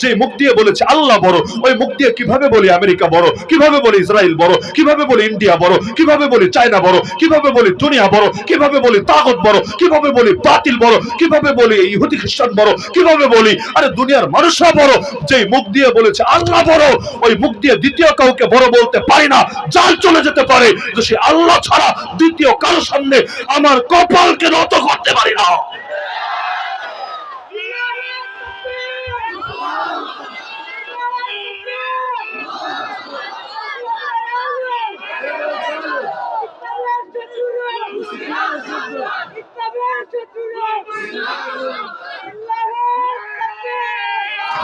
যে মুখ দিয়ে বলেছে, আল্লাহ বড়। ওই মুখ দিয়ে কীভাবে বলি আমেরিকা বড়? কীভাবে বলি ইসরায়েল বড়? কীভাবে বলি ইন্ডিয়া বড়? কীভাবে বলি চায়না বড়? কীভাবে বলি দুনিয়া বড়? কীভাবে বলি তাগত বড়? কীভাবে বলি বাতিল বড়? কীভাবে বলি ইহুদি খ্রিস্টান বড়? কীভাবে বলি, আরে দুনিয়ার মানুষরা বড়? যে মুখ দিয়ে বলেছে, আল্লাহ বড়। ওই মুখ দিয়ে দ্বিতীয় কাউকে বড় বলতে পারি না জাল চলে যেতে পারে, যে সে আল্লাহ ছাড়া দ্বিতীয় কারও সামনে আমার কপালকে নত করতে পারি না। Senhor.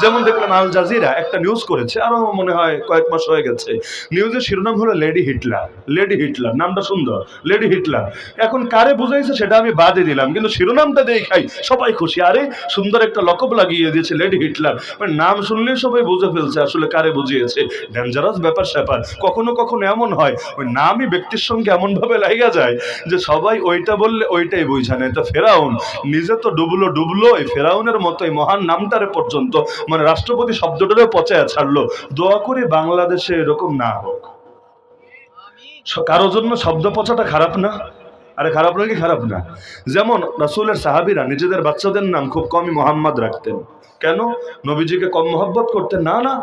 যেমন দেখলাম আল জাজিরা একটা নিউজ করেছে, আরও মনে হয় কয়েক মাস হয়ে গেছে। নিউজের শিরোনাম হলো লেডি হিটলার লেডি হিটলার নামটা সুন্দর লেডি হিটলার এখন কারে বুঝাইছে সেটা আমি বাদে দিলাম, কিন্তু শিরোনামটা দেখাই, সবাই খুশি। আরে, সুন্দর একটা লকব লাগিয়ে দিয়েছে লেডি হিটলার মানে নাম শুনলেই সবাই বুঝে ফেলছে আসলে কারে বুঝিয়েছে। ডেঞ্জারাস ব্যাপার স্যাপার। কখনো কখনো এমন হয়, ওই নামই ব্যক্তির সঙ্গে এমন ভাবে লাগা যায় যে সবাই ওইটা বললে ওইটাই বুঝা নেয়। তো ফেরাউন, নিজে তো ডুবলো ডুবলো এই ফেরাউনের মতো এই মহান নামটারে পর্যন্ত মানে রাষ্ট্রপতি শব্দটারে পচায় ছাড়লো। দোয়া করে বাংলাদেশে এরকম না হোক। কারও জন্য শব্দ পচাটা খারাপ না? আরে খারাপ নাকি খারাপ না? যেমন রাসুলের সাহাবিরা নিজেদের বাচ্চাদের নাম খুব কমই মোহাম্মদ রাখতেন। কেন? নবীজিকে কম মহব্বত করতেন? না না।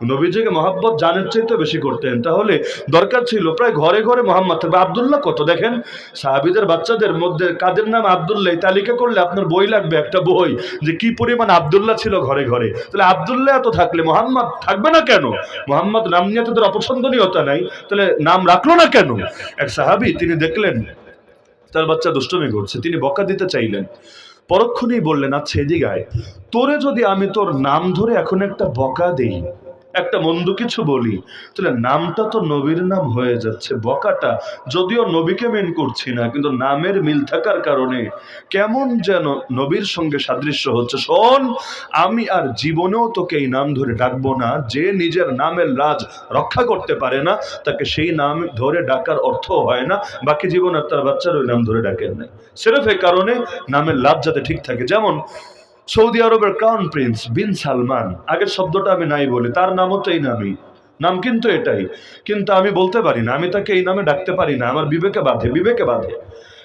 নবীজিকে মহব্বত জানের চাইতে বেশি করতেন। তাহলে দরকার ছিল প্রায় ঘরে ঘরে মোহাম্মদ থাকবে। আবদুল্লাহ কত দেখেন? সাহাবিদের বাচ্চাদের মধ্যে কাদের নাম আবদুল্লাহ? তালিকা করলে আপনার বই লাগবে, একটা বই, যে কি পরিমাণ আবদুল্লাহ ছিল ঘরে ঘরে। তাহলে আবদুল্লাহ এত থাকলে মোহাম্মদ থাকবে না কেন? মোহাম্মদ নাম নিয়ে তাদের অপছন্দনীয়তা নাই। তাহলে নাম রাখল না কেন? এক সাহাবি, তিনি দেখলেন, তার বাচ্চা দুষ্টমি করছে। তিনি বকা দিতে চাইলেন। পরক্ষণেই বললেন আচ্ছা এদিকে তোরে যদি আমি তোর নাম ধরে এখন একটা বকা দেই একটা মন্দ কিছু বলি। তাহলে নামটা তো নবীর নাম হয়ে যাচ্ছে, বকাটা। যদিও নবীকে মেন করছি না, কিন্তু নামের মিল থাকার কারণে কেমন যেন নবীর সঙ্গে সাদৃশ্য হচ্ছে। শোন, আমি আর জীবনেও তোকে এই নাম ধরে ডাকবো না। যে নিজের নামের লাজ রক্ষা করতে পারে না, তাকে সেই নাম ধরে ডাকার অর্থ হয় না। বাকি জীবন আর তার বাচ্চার ওই নাম ধরে ডাকেন না সেরফ এ কারণে নামের লাভ যাতে ঠিক থাকে। যেমন সৌদি আরবের ক্রাউন প্রিন্স বিন সালমান আগের শব্দটা আমি নাই বলি, তার নামও তো এই নামই। নাম কিন্তু এটাই। কিন্তু আমি বলতে পারি না, আমি তাকে এই নামে ডাকতে পারি না, আমার বিবেকে বাধে বিবেকে বাধে।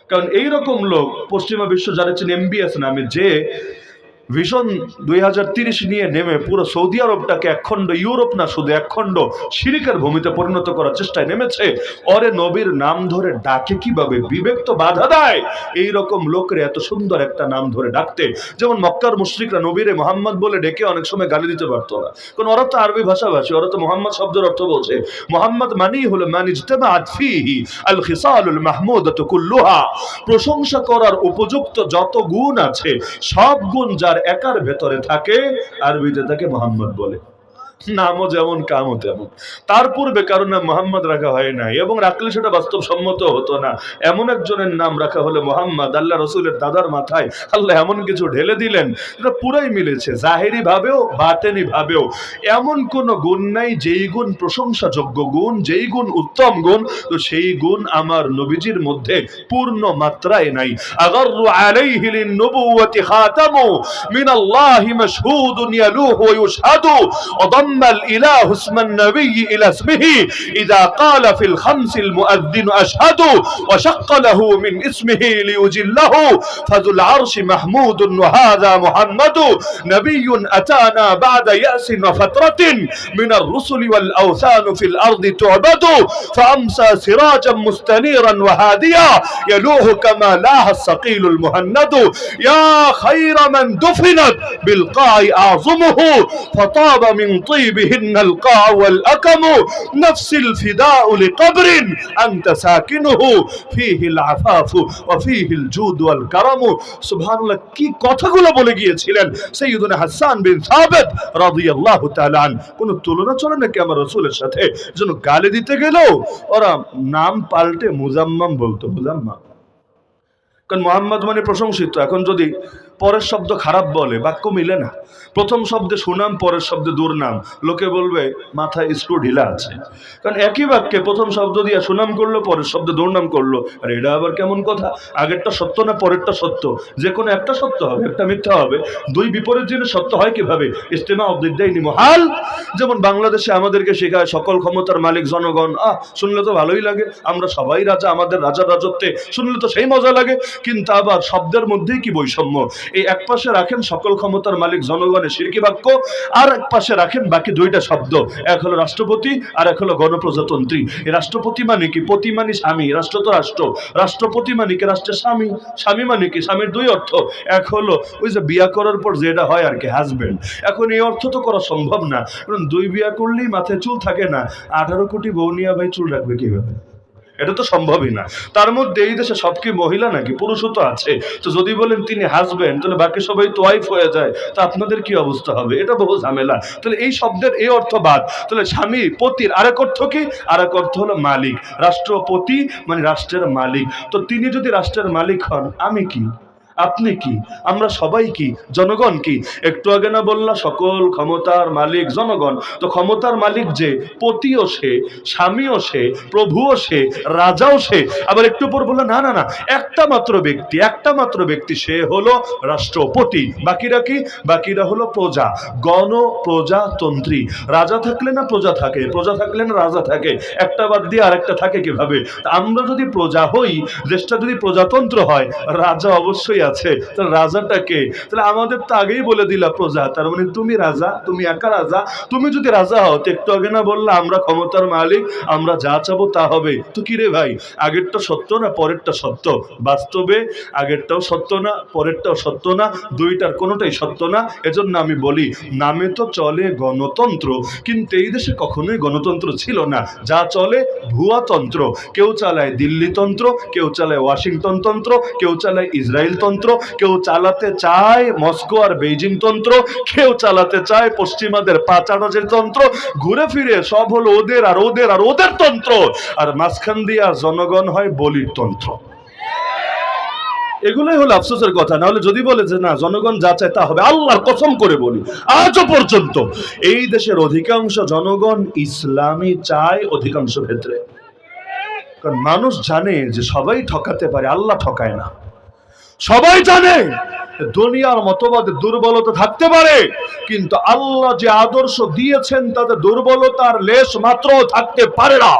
কারণ এইরকম লোক পশ্চিমা বিশ্ব যারা ছিলেন এমবিএস নামে যে ভিশন দুই নিয়ে নেমে পুরো সৌদি আরবটাকে একখণ্ড, ইউরোপ না শুধু, একখণ্ড শিরিকের ভূমিতে পরিণত করার চেষ্টায় নেমেছে। অরে নবীর নাম ধরে ডাকে কীভাবে? বিবেক তো বাধা দেয়। এই রকম লোকের এত সুন্দর একটা নাম ধরে ডাকতে, যেমন মক্কার মুশরিকরা নবীরে মোহাম্মদ বলে ডেকে অনেক সময় গালি দিতে পারতো না। কারণ ওরা তো আরবি ভাষাভাষী, ওরা তো মোহাম্মদ শব্দের অর্থ বলছে মোহাম্মদ মানেই হলো প্রশংসা করার উপযুক্ত যত গুণ আছে, সব গুণ যার একার ভেতরে থাকে আরবিতে তাকে মোহাম্মদ বলে। নামও যেমন, কামও তেমন। তার পূর্বে কারও নাম মোহাম্মদ রাখা হয় নাই এবং রাখলে সেটা বাস্তবসম্মত হতো না। এমন একজনের নাম রাখা হলো মোহাম্মদ, আল্লাহ রসুলের দাদার মাথায় আল্লাহ এমন কিছু ঢেলে দিলেন এটা পুরাই মিলেছে জাহেরি ভাবেও বাতেনি ভাবেও এমন কোন গুণ নাই, যেই গুণ প্রশংসাযোগ্য গুণ, যেই গুণ উত্তম গুণ, তো সেই গুণ আমার নবীজির মধ্যে পূর্ণ মাত্রায় নাই। আগর আলাইহি লিন-নবুওয়াতি খাতামু মিন আল্লাহি মাশহুদুন ইয়ালুহু ওয়া ইউশহাদু। وضم الإله اسم النبي إلى اسمه إذا قال في الخمس المؤذن أشهد وشق له من اسمه ليجله. فذو العرش محمود وهذا محمد. نبي أتانا بعد يأس وفترة. من الرسل والأوثان في الأرض تعبد. فأمسى سراجا مستنيرا وهاديا. يلوه كما لاه الصقيل المهند. يا خير من دفنت بالقاع أعظمه. فطاب من طيبهن القاع والأكم نفس الفداء لقبر أنت ساكنه فيه العفاف وفيه الجود والكرم سبحان الله কি কথাগুলো বলে গিয়েছিলেন সৈয়দুনা হাসান বিন সাবেদ রাদিয়াল্লাহু তাআলা আন কোন তুলনা চলে নাকি আমার রাসূলের সাথে যেন গালি দিতে গেল ওরা নাম পাল্টে মুজাম্মাম বলতো মুজাম্মাম কারণ মোহাম্মদ মানে প্রশংসিত এখন যদি পরের শব্দ খারাপ বলে, বাক্য মিলে না। প্রথম শব্দে সুনাম, পরের শব্দে দুর্নাম। লোকে বলবে, মাথায় স্ক্রু ঢিলা আছে। কারণ একই বাক্যে প্রথম শব্দ দিয়ে সুনাম করল, পরের শব্দে দুর্নাম করল। আর, এটা আবার কেমন কথা? আগেরটা সত্য না পরেরটা সত্য? যে কোনো একটা সত্য হবে, একটা মিথ্যা হবে। দুই বিপরীত জিনিস সত্য হয় কীভাবে? ইস্তেমা অবদিদ্দাইনি মহাল। যেমন বাংলাদেশে আমাদেরকে শেখায়, সকল ক্ষমতার মালিক, জনগণ। আহ, শুনলে তো ভালোই লাগে। আমরা সবাই রাজা, আমাদের রাজার রাজত্বে শুনলে তো সেই মজা লাগে। কিন্তু আবার শব্দের মধ্যেই কি বৈষম্য? এই এক পাশে রাখেন সকল ক্ষমতার মালিক জনগণের শিরকি বাক্য, আর এক পাশে রাখেন বাকি দুইটা শব্দ। এক হলো রাষ্ট্রপতি, আর এক হলো গণপ্রজাতন্ত্রী। এই রাষ্ট্রপতি মানে কি? পতি মানে স্বামী, রাষ্ট্র তো রাষ্ট্র। রাষ্ট্রপতি মানে কি? রাষ্ট্রের স্বামী। স্বামী মানে কি? স্বামীর দুই অর্থ। এক হলো ওই যে বিয়া করার পর যেটা হয় আর কি হাজবেন্ড এখন এই অর্থ তো করা সম্ভব না। কারণ দুই বিয়া করলেই মাথায় চুল থাকে না। আঠারো কোটি বউ নিয়ে ভাই চুল রাখবে কীভাবে? এটা তো সম্ভবই না। তার মধ্যে এই দেশে সব কি মহিলা নাকি? পুরুষও তো আছে। তো যদি বলেন তিনি হাজবেন্ড তাহলে বাকি সবাই তো ওয়াইফ হয়ে যায়। তা আপনাদের কি অবস্থা হবে? এটা বহু ঝামেলা। তাহলে এই শব্দের এই অর্থ বাদ। তাহলে স্বামী পতির আরেক অর্থ কি? আর এক অর্থ হলো মালিক। রাষ্ট্রপতি মানে রাষ্ট্রের মালিক। তো তিনি যদি রাষ্ট্রের মালিক হন, আমি কি? আপনি কি? আমরা সবাই কি? জনগণ কি? একটু আগে না বললা সকল ক্ষমতার মালিক জনগণ। তো ক্ষমতার মালিক যে, পতিও সে, স্বামীও সে, প্রভুও সে, রাজাও সে। আবার একটু পর বলল, না না না, একটা মাত্র ব্যক্তি, একটা মাত্র ব্যক্তি, সে হলো রাষ্ট্রপতি। বাকিরা কি? বাকিরা হলো প্রজা গণ প্রজাতন্ত্রী রাজা থাকলে না প্রজা থাকে? প্রজা থাকলে না রাজা থাকে? একটা বাদ দিয়ে আরেকটা থাকে কীভাবে? আমরা যদি প্রজা হই, দেশটা যদি প্রজাতন্ত্র হয়, রাজা অবশ্যই আছে, তাহলে রাজাটা কে? তাহলে আমাদের তো আগেই বলে দিলা প্রজা, তার মানে তুমি রাজা, তুমি একা রাজা, তুমি যদি রাজা হও, তো একটু আগে না বললা আমরা ক্ষমতার মালিক, আমরা যা চাবো তা হবে। তো কি রে ভাই, আগেরটা সত্য না পরেরটা সত্য? বাস্তবে আগেরটাও সত্য না, পরেরটাও সত্য না, দুইটার কোনোটাই সত্য না, এজন্য আমি বলি, নামে তো চলে গণতন্ত্র, কিন্তু এই দেশে কখনোই গণতন্ত্র ছিল না। যা চলে ভুয়া তন্ত্র, কেউ চালায় দিল্লি তন্ত্র, কেউ চালায় ওয়াশিংটন তন্ত্র, কেউ চালায় ইসরায়েল তন্ত্র কেউ চালাতে চায় মস্কো আর বেইজিং তন্ত্র, কেউ চালাতে চায় পশ্চিমাদের পাচারাজের তন্ত্র, ঘুরে ফিরে সব হলো ওদের আর ওদের আর ওদের তন্ত্র, আর মাঝখান দিয়ে জনগণ হয় বলির তন্ত্র। এগুলোই হলো আফসোসের কথা না হলে যদি বলে যে না, জনগণ যা চায় তা হবে, আল্লাহর কসম করে বলি, আজও পর্যন্ত। এই দেশের অধিকাংশ জনগণ ইসলামী চায় অধিকাংশ ক্ষেত্রে। কারণ মানুষ জানে যে সবাই ঠকাতে পারে, আল্লাহ ঠকায় না। সবাই জানে দুনিয়ার মতবাদে দুর্বলতা থাকতে পারে, কিন্তু আল্লাহ যে আদর্শ দিয়েছেন তাতে দুর্বলতার লেশ মাত্র থাকতে পারে না।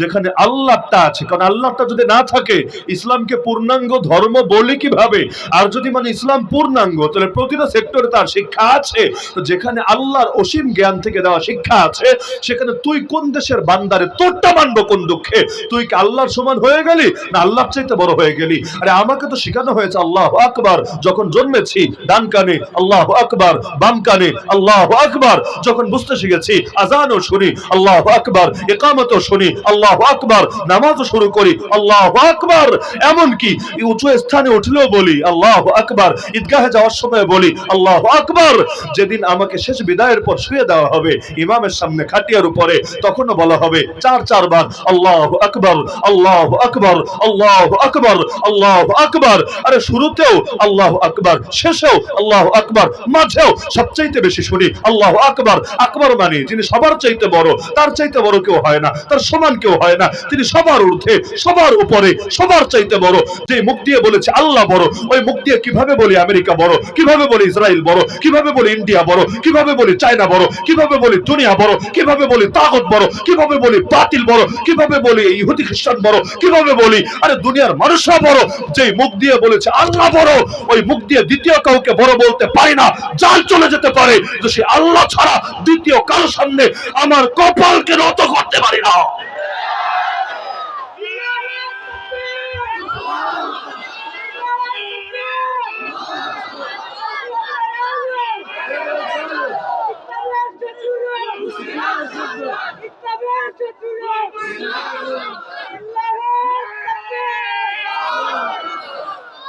যেখানে আল্লাহটা আছে, কারণ আল্লাহটা যদি না থাকে, ইসলামকে পূর্ণাঙ্গ ধর্ম বলি কীভাবে? আর যদি মানে ইসলাম পূর্ণাঙ্গ, তাহলে প্রতিটা সেক্টরে তার শিক্ষা আছে। যেখানে আল্লাহর অসীম জ্ঞান থেকে দেওয়া শিক্ষা আছে, সেখানে তুই কোন দেশের বান্দারে তোরটা মানবো কোন দুঃখে? তুই কি আল্লাহর সমান হয়ে গেলি, না আল্লাহর চাইতে বড় হয়ে গেলি? আরে আমাকে তো শেখানো হয়েছে, আল্লাহ আকবার, যখন জন্মেছি ডান কানে আল্লাহ আকবার বাম কানে আল্লাহ আকবার যখন বুঝতে শিখেছি আজানও শুনি আল্লাহ আকবার একামতও শুনি আল্লাহ আকবার নামাজও শুরু করি আল্লাহ আকবার এমনকি উঁচু স্থানে উঠলেও বলি আল্লাহ আকবার ঈদগাহে যাওয়ার সময় বলি আল্লাহ আকবার যেদিন আমাকে শেষ বিদায়ের পর শুয়ে দেওয়া হবে ইমামের সামনে খাটিয়ার উপরে তখনও বলা হবে চার চারবার আল্লাহ আকবার আল্লাহ আকবার আল্লাহ আকবার আল্লাহ আকবার আরে শুরুতেও আল্লাহ আকবার শেষেও আল্লাহ আকবার, মাঝেও সবচাইতে বেশি শুনি আল্লাহ আকবার। আকবার মানে যিনি সবার চাইতে বড়, তার চাইতে বড় কেউ হয় না, তার সমান কেউ হয় না। তিনি সবার ঊর্ধ্বে, সবার উপরে, সবার চাইতে বড়। যে মুখ দিয়ে বলেছে আল্লাহ বড়, ওই মুখ দিয়ে কীভাবে বলি আমেরিকা বড়, কীভাবে বলি ইসরায়েল বড়, কীভাবে বলি ইন্ডিয়া বড়, কীভাবে বলি চায়না বড়, কীভাবে বলি দুনিয়া বড়, কীভাবে বলি তাগত বড়, কীভাবে বলি বাতিল বড়, কীভাবে বলি ইহুদি খ্রিস্টান বড়, কীভাবে বলি, আরে দুনিয়ার মানুষরা বড়, যেই মুখ দিয়ে বলেছে আল্লাহ বড়, ওই মুখ দিয়ে দ্বিতীয় কাউকে বড় বলতে পারি না, জাল চলে যেতে পারে সে আল্লাহ ছাড়া দ্বিতীয় কারোর সামনে আমার কপালকে রত করতে পারি না।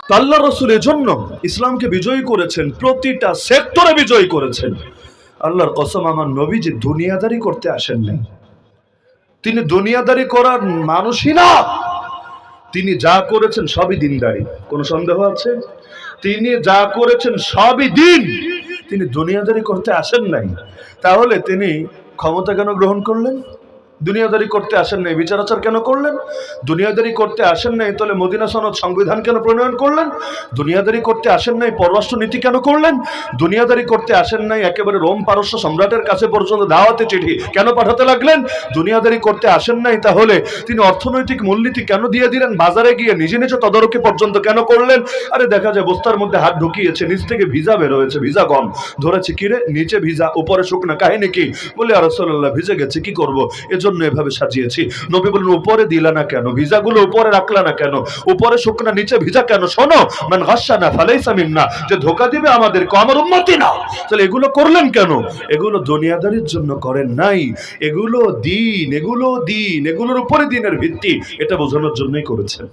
আল্লাহ রসুল এজন্য ইসলামকে বিজয়ী করেছেন, প্রতিটা সেক্টরে বিজয়ী করেছেন। আল্লাহর কসম, আমার নবী যে দুনিয়াদারি করতে আসেন নাই, তিনি দুনিয়াদারি করার মানুষই না। তিনি যা করেছেন সবই দিনদারি, কোনো সন্দেহ আছে? তিনি যা করেছেন সবই দিন, তিনি দুনিয়াদারি করতে আসেন নাই। তাহলে তিনি ক্ষমতা কেন গ্রহণ করলেন? দুনিয়াদারি করতে আসেন নাই, বিচারাচার কেন করলেন? দুনিয়াদারি করতে আসেন নাই, তাহলে মদিনা সনদ সংবিধান কেন প্রণয়ন করলেন? দুনিয়াদারি করতে আসেন নাই, পররাষ্ট্র নীতি কেন করলেন? দুনিয়াদারি করতে আসেন নাই, একেবারে রোম পারস্য সম্রাটের কাছে পর্যন্ত দাওয়াতে চিঠি কেন পাঠাতে লাগলেন? দুনিয়াদারি করতে আসেন নাই, তাহলে তিনি অর্থনৈতিক মূলনীতি কেন দিয়ে দিলেন? বাজারে গিয়ে নিজে নিজে তদারকি পর্যন্ত কেন করলেন? আরে দেখা যায় বস্তার মধ্যে হাত ঢুকিয়েছে, নিচ থেকে ভিজা বের হয়েছে, ভিজা কম ধরেছে, কিরে, নিচে ভিজা, উপরে শুকনা, কাহিনী কি? বলে আরসাল্লাহ ভিজে গেছে, কি করব? এজন্য এভাবে সাজিয়েছি। নবী বলেন উপরে দিলা না কেন? ভিজাগুলো উপরে রাখলা না কেন? উপরে শুকনা, নিচে ভিজা কেন? শোনো, মান হাসা না ফালাই সামিন না যে ধোকা দিবে আমাদেরকে, আমার উন্নতি না তাহলে এগুলো করলেন কেন? এগুলো দুনিয়াদারির জন্য করেন নাই। এগুলো দিন এগুলো দিন, এগুলোর উপরে দিনের ভিত্তি। এটা বোঝানোর জন্যই করেছেন।